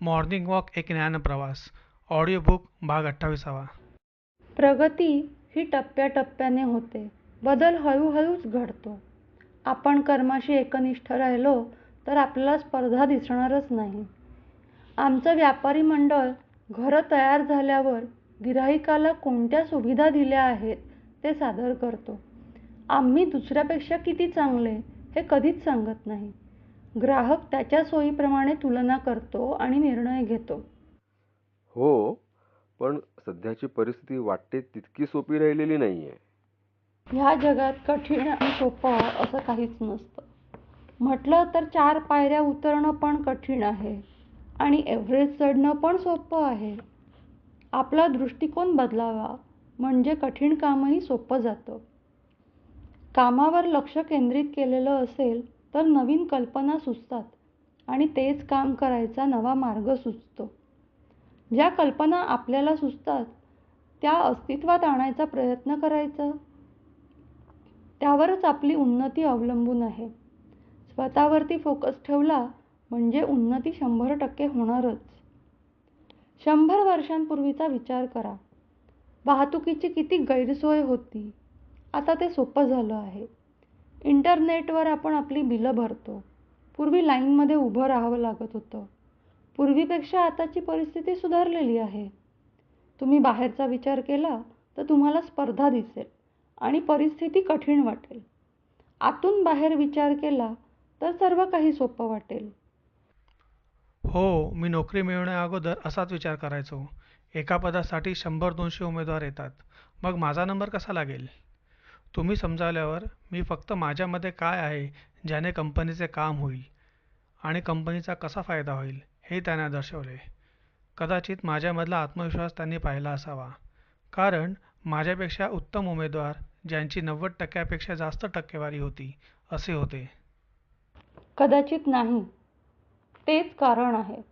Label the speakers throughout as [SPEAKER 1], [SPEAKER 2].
[SPEAKER 1] Morning walk एक ज्ञानप्रवास audiobook भाग अठ्ठावीसावा.
[SPEAKER 2] प्रगती ही टप्प्याटप्प्याने होते. बदल हळूहळूच घडतो. आपण कर्माशी एकनिष्ठ राहिलो तर आपल्याला स्पर्धा दिसणारच नाही. आमचं व्यापारी मंडळ घरं तयार झाल्यावर गिऱ्हाईकाला कोणत्या सुविधा दिल्या आहेत ते सादर करतो. आम्ही दुसऱ्यापेक्षा किती चांगले हे कधीच सांगत नाही. ग्राहक त्याच्या सोयीप्रमाणे तुलना करतो आणि निर्णय घेतो.
[SPEAKER 3] हो पण सध्याची परिस्थिती वाटते तितकी सोपी राहिलेली नाही आहे
[SPEAKER 2] ह्या जगात कठीण आणि सोपं असं काहीच नसतं. म्हटलं तर चार पायऱ्या उतरणं पण कठीण आहे आणि एव्हरेस्ट चढणं पण सोपं आहे. आपला दृष्टिकोन बदलावा म्हणजे कठीण कामही सोपं जातं. कामावर लक्ष केंद्रित केलेलं असेल तर नवीन कल्पना सुचतात आणि तेच काम करायचा नवा मार्ग सुचतो. ज्या कल्पना आपल्याला सुचतात त्या अस्तित्वात आणायचा प्रयत्न करायचा. त्यावरच आपली उन्नती अवलंबून आहे. स्वतःवरती फोकस ठेवला म्हणजे उन्नती शंभर टक्के होणारच. शंभर वर्षांपूर्वीचा विचार करा. वाहतुकीची किती गैरसोय होती. आता ते सोपं झालं आहे. इंटरनेटवर आपण आपली बिलं भरतो. पूर्वी लाईनमध्ये उभं राहावं लागत होतं. पूर्वीपेक्षा आताची परिस्थिती सुधारलेली आहे. तुम्ही बाहेरचा विचार केला तर तुम्हाला स्पर्धा दिसेल आणि परिस्थिती कठीण वाटेल. आतून बाहेर विचार केला तर सर्व काही सोपं वाटेल.
[SPEAKER 1] हो मी नोकरी मिळवण्याअगोदर असाच विचार करायचो. एका पदासाठी शंभर दोनशे उमेदवार येतात. मग माझा नंबर कसा लागेल? तुम्ही समजावल्यावर मी फक्त माझ्यामध्ये काय आहे ज्याने कंपनीचे काम होईल आणि कंपनीचा कसा फायदा होईल हे त्यांना दर्शवले. कदाचित माझ्यामधला आत्मविश्वास त्यांनी पाहिला असावा. कारण माझ्यापेक्षा उत्तम उमेदवार ज्यांची नव्वद टक्क्यापेक्षा जास्त टक्केवारी होती असे होते.
[SPEAKER 2] कदाचित नाही. तेच कारण आहे.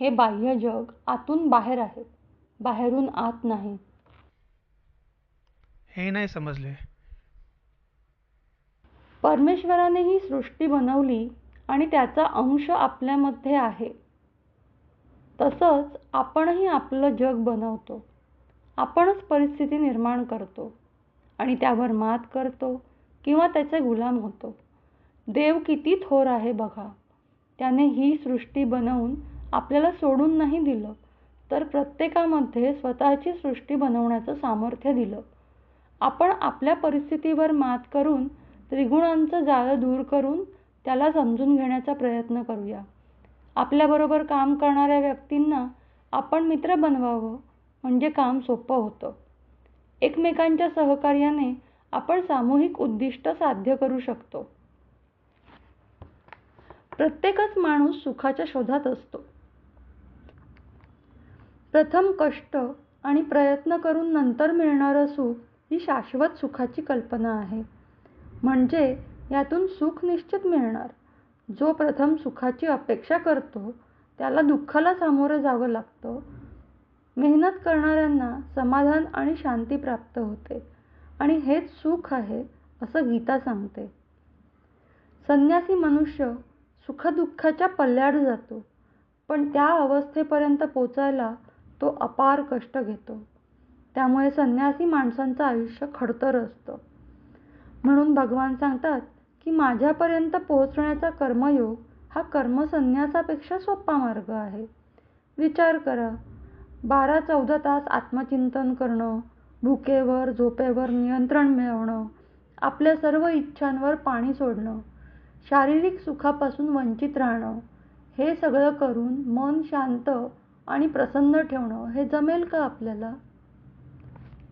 [SPEAKER 2] हे बाह्य जग आतून बाहेर आहे. बाहेरून आत नाही.
[SPEAKER 1] हे नाही समजले.
[SPEAKER 2] परमेश्वराने ही सृष्टी बनवली आणि त्याचा अंश आपल्यामध्ये आहे. तसंच आपणही आपलं जग बनवतो. आपणच परिस्थिती निर्माण करतो आणि त्यावर मात करतो किंवा त्याचे गुलाम होतो. देव किती थोर आहे बघा. त्याने ही सृष्टी बनवून आपल्याला सोडून नाही दिलं तर प्रत्येकामध्ये स्वतःची सृष्टी बनवण्याचं सामर्थ्य दिलं. आपण आपल्या परिस्थितीवर मात करून त्रिगुणांचं जाळं दूर करून त्याला समजून घेण्याचा प्रयत्न करूया. आपल्याबरोबर काम करणाऱ्या व्यक्तींना आपण मित्र बनवावं म्हणजे काम सोपं होतं. एकमेकांच्या सहकार्याने आपण सामूहिक उद्दिष्ट साध्य करू शकतो. प्रत्येकच माणूस सुखाच्या शोधात असतो. प्रथम कष्ट आणि प्रयत्न करून नंतर मिळणारं सुख ही शाश्वत सुखाची कल्पना आहे. म्हणजे यातून सुख निश्चित मिळणार. जो प्रथम सुखाची अपेक्षा करतो त्याला दुःखाला सामोरं जावं लागतं. मेहनत करणाऱ्यांना समाधान आणि शांती प्राप्त होते. आणि हेच सुख आहे असं गीता सांगते. संन्यासी मनुष्य सुखदुःखाच्या पल्ल्याड जातो पण त्या अवस्थेपर्यंत पोचायला तो अपार कष्ट घेतो. त्यामुळे संन्यासी माणसांचं आयुष्य खडतर असतं. म्हणून भगवान सांगतात की माझ्यापर्यंत पोहोचण्याचा कर्मयोग हा कर्मसन्यासापेक्षा सोपा मार्ग आहे. विचार करा बारा चौदा तास आत्मचिंतन करणं भुकेवर झोपेवर नियंत्रण मिळवणं आपल्या सर्व इच्छांवर पाणी सोडणं शारीरिक सुखापासून वंचित राहणं हे सगळं करून मन शांत आणि प्रसन्न ठेवणं हे जमेल का आपल्याला?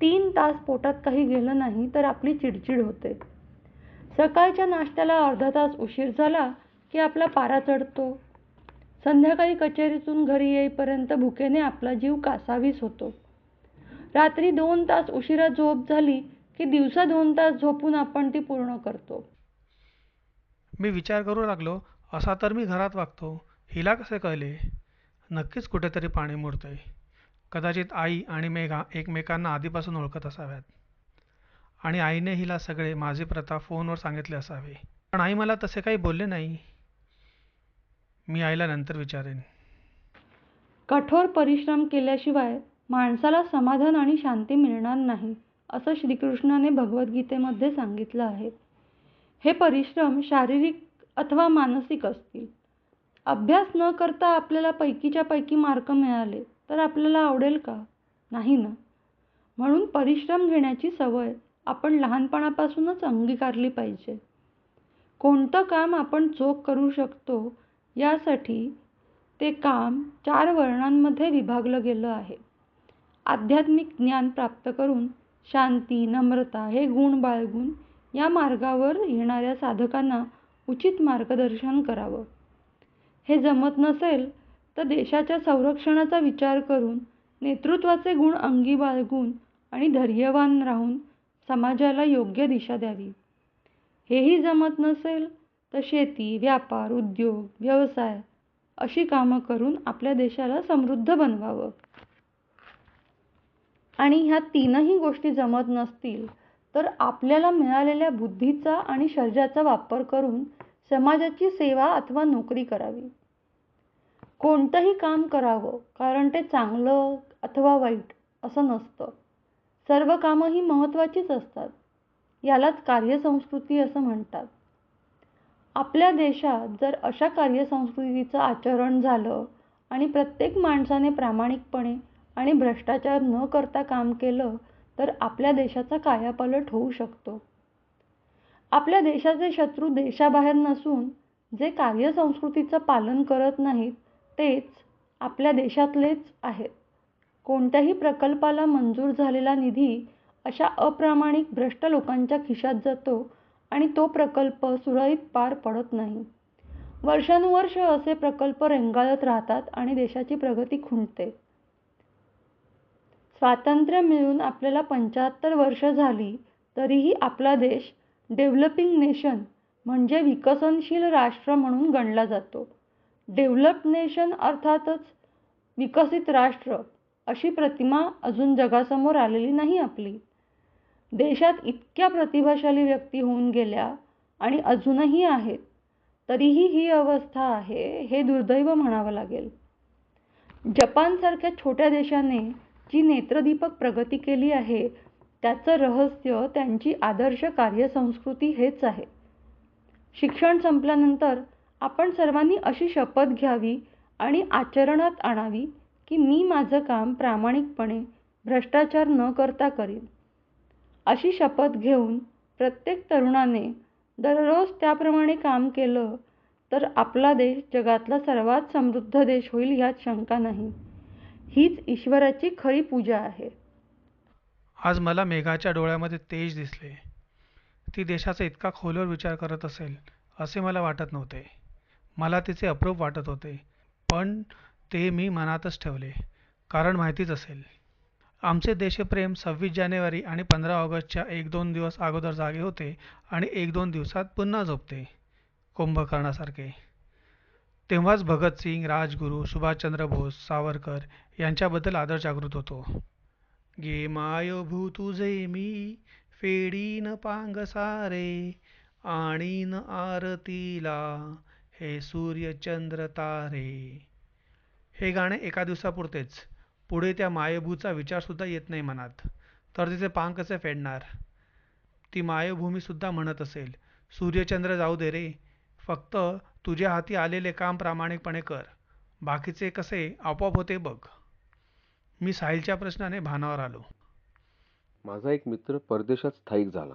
[SPEAKER 2] तीन तास पोटात काही गेलं नाही तर आपली चिडचिड होते. सकाळच्या नाश्त्याला अर्धा तास उशीर झाला की आपला पारा चढतो. संध्याकाळी कचेरीतून घरी येईपर्यंत भुकेने आपला जीव कासावीस होतो. रात्री दोन तास उशिरा झोप झाली की दिवसा दोन तास झोपून आपण ती पूर्ण करतो.
[SPEAKER 1] मी विचार करू लागलो असा तर मी घरात वागतो. हिला कसे कळले? नक्कीच कुठेतरी पाणी मुरतंय. कदाचित आई आणि मेघा एकमेकांना आधीपासून ओळखत असाव्यात. आणि आईने हिला सगळे माझे प्रथा फोनवर सांगितले असावे. पण आई मला तसे काही बोलले नाही. मी आईला नंतर विचारेन.
[SPEAKER 2] कठोर परिश्रम केल्याशिवाय माणसाला समाधान आणि शांती मिळणार नाही असं श्रीकृष्णाने भगवद्गीतेमध्ये सांगितलं आहे. हे परिश्रम शारीरिक अथवा मानसिक असतील. अभ्यास न करता आपल्याला पैकीच्या पैकी मार्क मिळाले. तर आपल्याला आवडेल का? नाही ना. म्हणून परिश्रम घेण्याची सवय आपण लहानपणापासूनच अंगीकारली पाहिजे. कोणतं काम आपण चोख करू शकतो यासाठी ते काम चार वर्णांमध्ये विभागलं गेलं आहे. आध्यात्मिक ज्ञान प्राप्त करून शांती नम्रता हे गुण बाळगून या मार्गावर येणाऱ्या साधकांना उचित मार्गदर्शन करावं. हे जमत नसेल तर देशाच्या संरक्षणाचा विचार करून नेतृत्वाचे गुण अंगी बाळगून आणि धैर्यवान राहून समाजाला योग्य दिशा द्यावी. हेही जमत नसेल तर शेती व्यापार उद्योग व्यवसाय अशी कामं करून आपल्या देशाला समृद्ध बनवावं. आणि ह्या तीनही गोष्टी जमत नसतील तर आपल्याला मिळालेल्या बुद्धीचा आणि शरीराचा वापर करून समाजाची सेवा अथवा नोकरी करावी. कोणतंही काम करावं कारण ते चांगलं अथवा वाईट असं नसतं. सर्व कामं ही महत्त्वाचीच असतात. यालाच कार्यसंस्कृती असं म्हणतात. आपल्या देशात जर अशा कार्यसंस्कृतीचं आचरण झालं आणि प्रत्येक माणसाने प्रामाणिकपणे आणि भ्रष्टाचार न करता काम केलं तर आपल्या देशाचा कायापालट होऊ शकतो. आपल्या देशाचे शत्रू देशाबाहेर नसून जे कार्यसंस्कृतीचं पालन करत नाहीत तेच आपल्या देशातलेच आहेत. कोणत्याही प्रकल्पाला मंजूर झालेला निधी अशा अप्रामाणिक भ्रष्ट लोकांच्या खिशात जातो आणि तो प्रकल्प सुरळीत पार पडत नाही. वर्षानुवर्ष असे प्रकल्प रेंगाळत राहतात आणि देशाची प्रगती खुंटते. स्वातंत्र्य मिळून आपल्याला पंच्याहत्तर वर्ष झाली तरीही आपला देश डेव्हलपिंग नेशन म्हणजे विकसनशील राष्ट्र म्हणून गणला जातो. डेव्हलप्ड नेशन अर्थातच विकसित राष्ट्र अशी प्रतिमा अजून जगासमोर आलेली नाही आपली. देशात इतक्या प्रतिभाशाली व्यक्ती होऊन गेल्या आणि अजूनही आहेत तरीही ही अवस्था आहे हे दुर्दैव म्हणावं लागेल. जपानसारख्या छोट्या देशाने जी नेत्रदीपक प्रगती केली आहे त्याचं रहस्य त्यांची आदर्श कार्यसंस्कृती हेच आहे. शिक्षण संपल्यानंतर आपण सर्वांनी अशी शपथ घ्यावी आणि आचरणात आणावी की मी माझं काम प्रामाणिकपणे भ्रष्टाचार न करता करीन. अशी शपथ घेऊन प्रत्येक तरुणाने दररोज त्याप्रमाणे काम केलं तर आपला देश जगातला सर्वात समृद्ध देश होईल यात शंका नाही. हीच ईश्वराची खरी पूजा आहे.
[SPEAKER 1] आज मला मेघाच्या डोळ्यामध्ये तेज दिसले. ती देशाचा इतका खोलवर विचार करत असेल असे मला वाटत नव्हते. मला तिचे अप्रूप वाटत होते पण ते मी मनातच ठेवले कारण माहितीच असेल. आमचे देशप्रेम सव्वीस जानेवारी आणि पंधरा ऑगस्टच्या एक दोन दिवस अगोदर जागे होते आणि एक दोन दिवसात पुन्हा झोपते कुंभकर्णासारखे. तेव्हाच भगतसिंग राजगुरू सुभाषचंद्र बोस सावरकर यांच्याबद्दल आदर जागृत होतो. गे मायभू तुझे मी फेडीन पांग सारे आणीन आरतीला हे सूर्य चंद्र तारे. हे गाणे एका दिवसापुरतेच. पुढे त्या मायभूचा विचारसुद्धा येत नाही मनात. तर तिचे पांग कसे फेडणार? ती मायभूमीसुद्धा म्हणत असेल सूर्यचंद्र जाऊ दे रे. फक्त तुझ्या हाती आलेले काम प्रामाणिकपणे कर. बाकीचे कसे आपोआप होते बघ. मी साहिलच्या प्रश्नाने भानावर आलो.
[SPEAKER 3] माझा एक मित्र परदेशात स्थायिक झाला.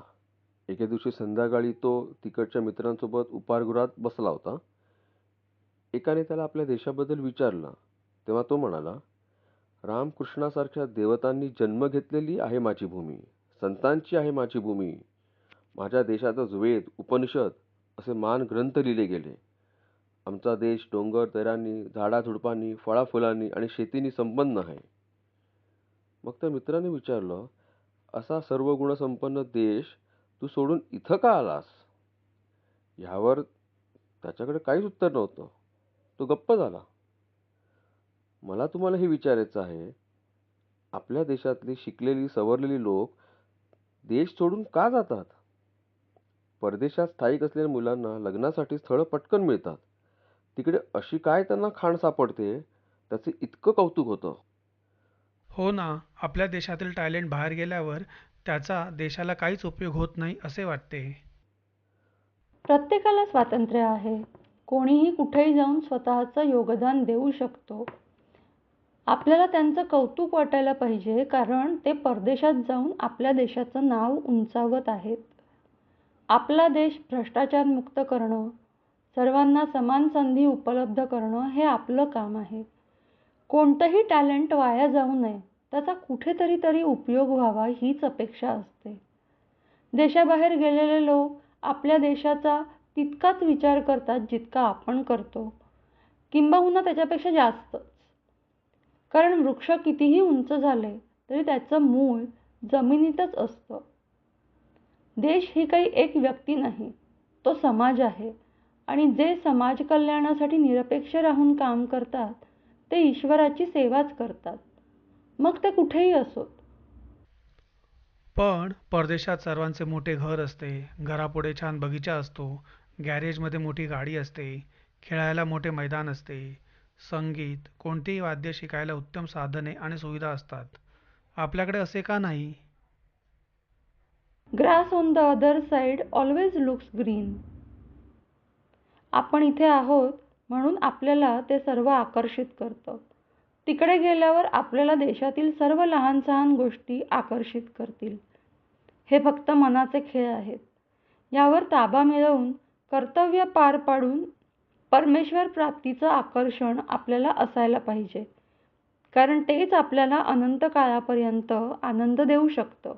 [SPEAKER 3] एके दिवशी संध्याकाळी तो तिकडच्या मित्रांसोबत उपारगृहात बसला होता. एकाने त्याला आपल्या देशाबद्दल विचारलं तेव्हा तो म्हणाला रामकृष्णासारख्या देवतांनी जन्म घेतलेली आहे माझी भूमी संतांची आहे माझी भूमी. माझ्या देशातच वेद उपनिषद असे मान ग्रंथ लिहिले गेले. आमचा देश डोंगर दऱ्यांनी झाडाझुडपांनी फळाफुलांनी आणि शेतीनी संपन्न आहे. मग त्या मित्राने विचारलं असा सर्व गुणसंपन्न देश तू सोडून इथं का आलास? ह्यावर त्याच्याकडे काहीच उत्तर नव्हतं. तो गप्प झाला. मला तुम्हाला हे विचारायचं आहे आपल्या देशातली शिकलेली सवरलेली लोक देश सोडून का जातात? परदेशात स्थायिक असलेल्या मुलांना लग्नासाठी स्थळं पटकन मिळतात. तिकडे अशी काय त्यांना खाण सापडते? त्याचं इतकं कौतुक होतं.
[SPEAKER 1] हो ना आपल्या देशातील टॅलेंट बाहेर गेल्यावर त्याचा देशाला काहीच उपयोग होत नाही असे वाटते.
[SPEAKER 2] प्रत्येकाला स्वातंत्र्य आहे. कोणीही कुठेही जाऊन स्वतःचं योगदान देऊ शकतो. आपल्याला त्यांचं कौतुक वाटायला पाहिजे कारण ते परदेशात जाऊन आपल्या देशाचं नाव उंचावत आहेत. आपला देश भ्रष्टाचारमुक्त करणं सर्वांना समान संधी उपलब्ध करणं हे आपलं काम आहे. कोणतंही टॅलेंट वाया जाऊ नये त्याचा कुठेतरी तरी उपयोग व्हावा हीच अपेक्षा असते. देशाबाहेर गेलेले लोक आपल्या देशाचा तितकाच विचार करतात जितका आपण करतो. किंबहुना त्याच्यापेक्षा जास्तच. कारण वृक्ष कितीही उंच झाले तरी त्याचं मूळ जमिनीतच असतं. देश ही काही एक व्यक्ती नाही तो समाज आहे. आणि जे समाज कल्याणासाठी निरपेक्ष राहून काम करतात ते ईश्वराची सेवाच करतात. मग ते कुठेही असोत
[SPEAKER 1] पण परदेशात सर्वांचे मोठे घर असते घरापुढे छान बगीचा असतो गॅरेजमध्ये मोठी गाडी असते खेळायला मोठे मैदान असते. संगीत कोणतेही वाद्य शिकायला उत्तम साधने आणि सुविधा असतात. आपल्याकडे असे का नाही?
[SPEAKER 2] Grass on the other side always looks green आपण इथे आहोत म्हणून आपल्याला ते सर्व आकर्षित करतं. तिकडे गेल्यावर आपल्याला देशातील सर्व लहान सहान गोष्टी आकर्षित करतील. हे फक्त मनाचे खेळ आहेत. यावर ताबा मिळवून कर्तव्य पार पाडून परमेश्वर प्राप्तीचं आकर्षण आपल्याला असायला पाहिजे. कारण तेच आपल्याला अनंत काळापर्यंत आनंद देऊ शकतं.